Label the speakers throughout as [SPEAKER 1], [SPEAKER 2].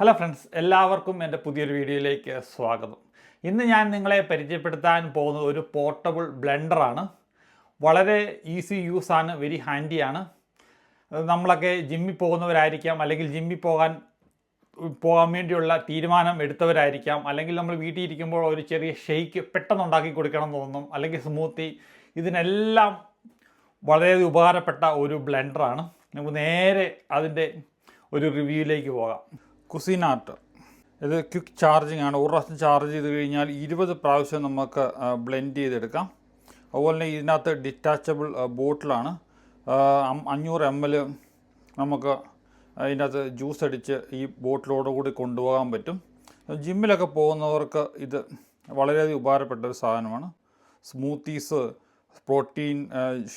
[SPEAKER 1] Hello friends എല്ലാവർക്കും എന്റെ പുതിയൊരു വീഡിയോയിലേക്ക് സ്വാഗതം. ഇന്ന് ഞാൻ നിങ്ങളെ പരിചയപ്പെടുത്താൻ പോകുന്നത് ഒരു പോർട്ടബിൾ ബ്ലെൻഡറാണ് വളരെ ഈസി യൂസ് ആണ് വെരി ഹാൻഡിയാണ് നമ്മളൊക്കെ ജിമ്മിൽ പോകുന്നവരായിരിക്കാം അല്ലെങ്കിൽ ജിമ്മിൽ പോകാൻ പോകാൻ വേണ്ടിയുള്ള തീരുമാനം എടുത്തവരായിരിക്കാം അല്ലെങ്കിൽ നമ്മൾ വീട്ടിൽ ഇരിക്കുമ്പോൾ ഒരു ചെറിയ ഷെയ്ക്ക് പെട്ടെന്ന് ഉണ്ടാക്കി കൊടുക്കണം എന്ന് തോന്നും അല്ലെങ്കിൽ സ്മൂത്തി ഇതിനെല്ലാം വളരെ ഉപകാരപ്പെട്ട ഒരു ബ്ലെൻഡറാണ് നമുക്ക് നേരെ അതിന്റെ ഒരു റിവ്യൂയിലേക്ക് പോകാം. കുസിനാട്ട്. ഇത് ക്വിക്ക് ചാർജിങ് ആണ്. ഒരു പ്രാവശ്യം ചാർജ് ചെയ്ത് കഴിഞ്ഞാൽ ഇരുപത് പ്രാവശ്യം നമുക്ക് ബ്ലെൻഡ് ചെയ്തെടുക്കാം. അതുപോലെ തന്നെ ഇതിനകത്ത് ഡിറ്റാച്ചബിൾ ബോട്ടിലാണ്. അഞ്ഞൂറ് എം എൽ നമുക്ക് ഇതിനകത്ത് ജ്യൂസ് അടിച്ച് ഈ ബോട്ടിലോടുകൂടി കൊണ്ടുപോകാൻ പറ്റും. ജിമ്മിലൊക്കെ പോകുന്നവർക്ക് ഇത് വളരെയധികം ഉപകാരപ്പെട്ട ഒരു സാധനമാണ്. സ്മൂത്തീസ് പ്രോട്ടീൻ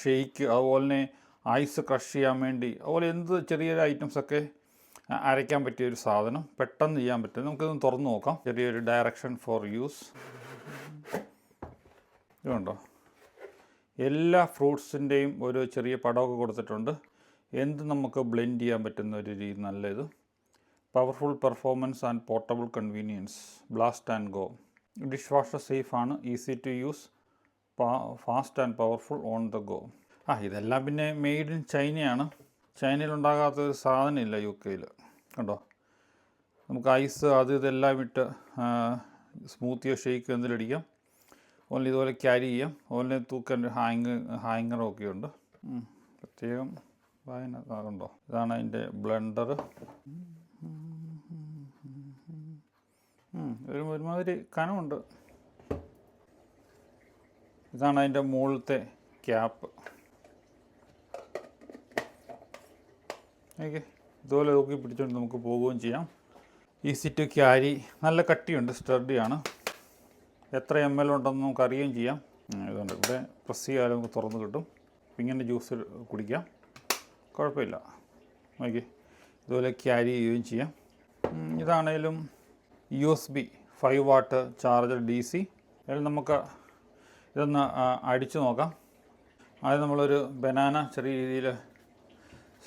[SPEAKER 1] ഷെയ്ക്ക് അതുപോലെ തന്നെ ഐസ് ക്രഷ് ചെയ്യാൻ വേണ്ടി അതുപോലെ എന്ത് ചെറിയ ഐറ്റംസൊക്കെ അരയ്ക്കാൻ പറ്റിയ ഒരു സാധനം. പെട്ടെന്ന് ചെയ്യാൻ പറ്റും. നമുക്കിതൊന്ന് തുറന്നു നോക്കാം. ചെറിയൊരു ഡയറക്ഷൻ ഫോർ യൂസ് ഇതുണ്ടോ എല്ലാ ഫ്രൂട്ട്സിന്റെയും ഒരു ചെറിയ പടമൊക്കെ കൊടുത്തിട്ടുണ്ട്. എന്ത് നമുക്ക് ബ്ലെൻഡ് ചെയ്യാൻ പറ്റുന്ന ഒരു രീതി നല്ല ഇത്. Powerful performance and portable convenience blast and go dishwasher safe ആണ് easy to use fast and powerful on the go ആ ഇതെല്ലാം പിന്നെ മെയ്ഡ് ഇൻ ചൈനയാണ് ചൈനയിൽ ഉണ്ടാകാത്ത ഒരു സാധനമില്ല യു കെയിൽ കണ്ടോ? നമുക്ക് ഐസ് അത് ഇതെല്ലാം ഇട്ട് സ്മൂത്തിയോ ഷേക്ക് എന്തെങ്കിലും അടിക്കാം. ഓൺലി ഇതുപോലെ ക്യാരി ചെയ്യാം. ഓൺലി തൂക്കന്റെ ഹാങ് ഒക്കെ ഉണ്ട്. പ്രത്യേകം വായന അതുണ്ടോ ഇതാണ് അതിന്റെ ബ്ലെൻഡർ ഒരു ഒരുമാതിരി കനമുണ്ട്. ഇതാണ് അതിന്റെ മുകളിലത്തെ ക്യാപ്പ് ഓക്കെ ഇതുപോലെ നോക്കി പിടിച്ചുകൊണ്ട് നമുക്ക് പോവുകയും ചെയ്യാം. ഈസി ടു ക്യാരി നല്ല കട്ടിയുണ്ട് സ്റ്റഡിയാണ് എത്ര എം എൽ ഉണ്ടെന്ന് നമുക്ക് അറിയുകയും ചെയ്യാം. ഇതുകൊണ്ട് ഇവിടെ പ്രസ് ചെയ്യാതെ നമുക്ക് തുറന്ന് കിട്ടും. ഇങ്ങനെ ജ്യൂസ് കുടിക്കാം. കുഴപ്പമില്ല. നോക്കി. ഇതുപോലെ ക്യാരി ചെയ്യുകയും ചെയ്യാം. ഇതാണേലും U S B five watt charger D C അതിൽ നമുക്ക് ഇതൊന്ന് അടിച്ചു നോക്കാം. ആദ്യം നമ്മളൊരു ബനാന ചെറിയ രീതിയിൽ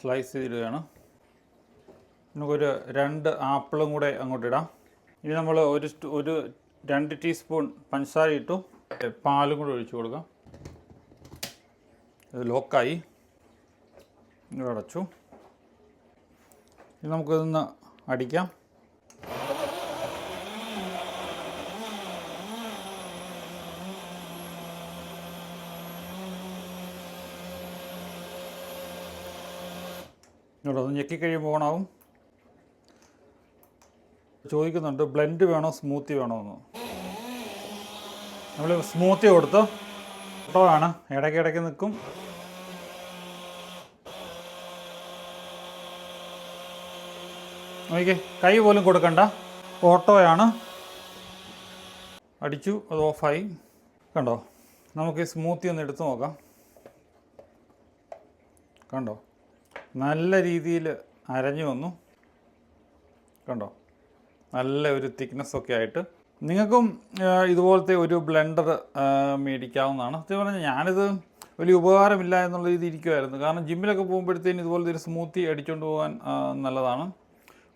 [SPEAKER 1] സ്ലൈസ് ചെയ്തിടുകയാണ്. നമുക്കൊരു രണ്ട് ആപ്പിളും കൂടെ അങ്ങോട്ട് ഇടാം. ഇനി നമ്മൾ ഒരു ഒരു രണ്ട് ടീസ്പൂൺ പഞ്ചസാര ഇട്ടു. പാലും കൂടെ ഒഴിച്ചു കൊടുക്കാം. ഇത് ലോക്കായി. അടച്ചു. ഇനി നമുക്കിതൊന്ന് അടിക്കാം. ഇവിടെ ഞെക്കി കഴിയുമ്പോൾ ഓണാവും. ചോദിക്കുന്നുണ്ട് ബ്ലെൻഡ് വേണോ സ്മൂത്തി വേണോ എന്ന്. നമ്മൾ സ്മൂത്തി കൊടുത്തു ഓട്ടോയാണ് ഇടയ്ക്ക് ഇടയ്ക്ക് നിൽക്കും. നോക്കിക്കേ കൈ പോലും കൊടുക്കണ്ട. ഓട്ടോയാണ്. അടിച്ചു അത് ഓഫായി. കണ്ടോ? നമുക്ക് ഈ സ്മൂത്തി ഒന്ന് എടുത്തു നോക്കാം. കണ്ടോ? നല്ല രീതിയിൽ അരഞ്ഞു വന്നു. കണ്ടോ? നല്ല ഒരു തിക്നെസ്സൊക്കെ ആയിട്ട്. നിങ്ങൾക്കും ഇതുപോലത്തെ ഒരു ബ്ലെൻഡർ മേടിക്കാവുന്നതാണ്. സത്യം പറഞ്ഞാൽ ഞാനിത് വലിയ ഉപകാരമില്ല എന്നുള്ള രീതി ഇരിക്കുമായിരുന്നു കാരണം ജിമ്മിലൊക്കെ പോകുമ്പോഴത്തേന് ഇതുപോലത്തെ ഒരു സ്മൂത്തി അടിച്ചുകൊണ്ട് പോകാൻ നല്ലതാണ്.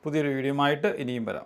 [SPEAKER 1] പുതിയൊരു വീഡിയോ ആയിട്ട് ഇനിയും വരാം.